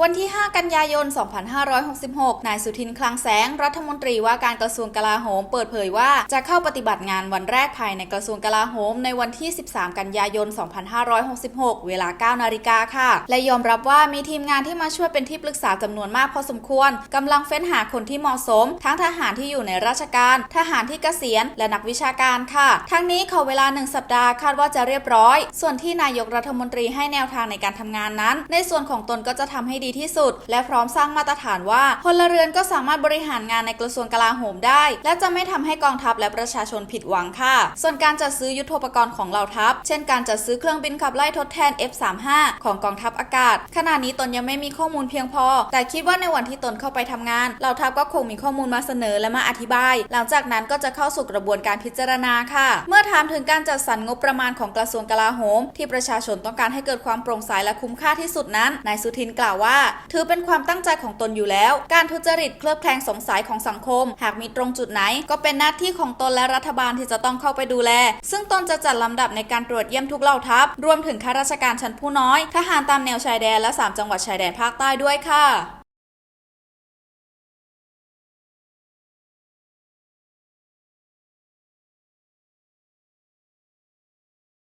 วันที่ 5 กันยายน 2566 นายสุทินคลังแสง รัฐมนตรีว่าการกระทรวงกลาโหม เปิดเผยว่าจะเข้าปฏิบัติงานวันแรกภายในกระทรวงกลาโหม ในวันที่ 13 กันยายน 2566 เวลา 9 นาฬิกาค่ะ และยอมรับว่ามีทีมงานที่มาช่วยเป็นที่ปรึกษาจำนวนมากพอสมควรกำลังเฟ้นหาคนที่เหมาะสม ทั้งทหารที่อยู่ในราชการ ทหารที่เกษียณ และนักวิชาการค่ะ ทั้งนี้ขอเวลาหนึ่งสัปดาห์คาดว่าจะเรียบร้อย ส่วนที่นายกรัฐมนตรีให้แนวทางในการทำงานนั้น ในส่วนของตนก็จะทำให้ดีที่สุด และพร้อมสร้างมาตรฐานว่าพลเรือนก็สามารถบริหารงานในกระทรวงกลาโหมได้ และจะไม่ทำให้กองทัพและประชาชนผิดหวังค่ะ ส่วนการจัดซื้อยุทโธปกรณ์ของเหล่าทัพ เช่นการจัดซื้อเครื่องบินขับไล่ทดแทน F35 ของกองทัพอากาศ ขณะนี้ตนยังไม่มีข้อมูลเพียงพอ แต่คิดว่าในวันที่ตนเข้าไปทำงาน เหล่าทัพก็คงมีข้อมูลมาเสนอและมาอธิบาย หลังจากนั้นก็จะเข้าสู่กระบวนการพิจารณาค่ะ เมื่อถามถึงการจัดสรรงบประมาณของกระทรวงกลาโหม ที่ประชาชนต้องการให้เกิดความโปร่งใสและคุ้มค่าที่สุดนั้นนายสุทินกล่าวว่าว่า ถือเป็นความตั้งใจของตนอยู่แล้ว การทุจริตเคลือบแคลงสงสัยของสังคม หากมีตรงจุดไหน ก็เป็นหน้าที่ของตนและรัฐบาลที่จะต้องเข้าไปดูแล ซึ่งตนจะจัดลำดับในการตรวจเยี่ยมทุกเหล่าทัพ รวมถึงข้าราชการชั้นผู้น้อย ทหารตามแนวชายแดนและ 3 จังหวัดชายแดนภาคใต้ด้วยค่ะ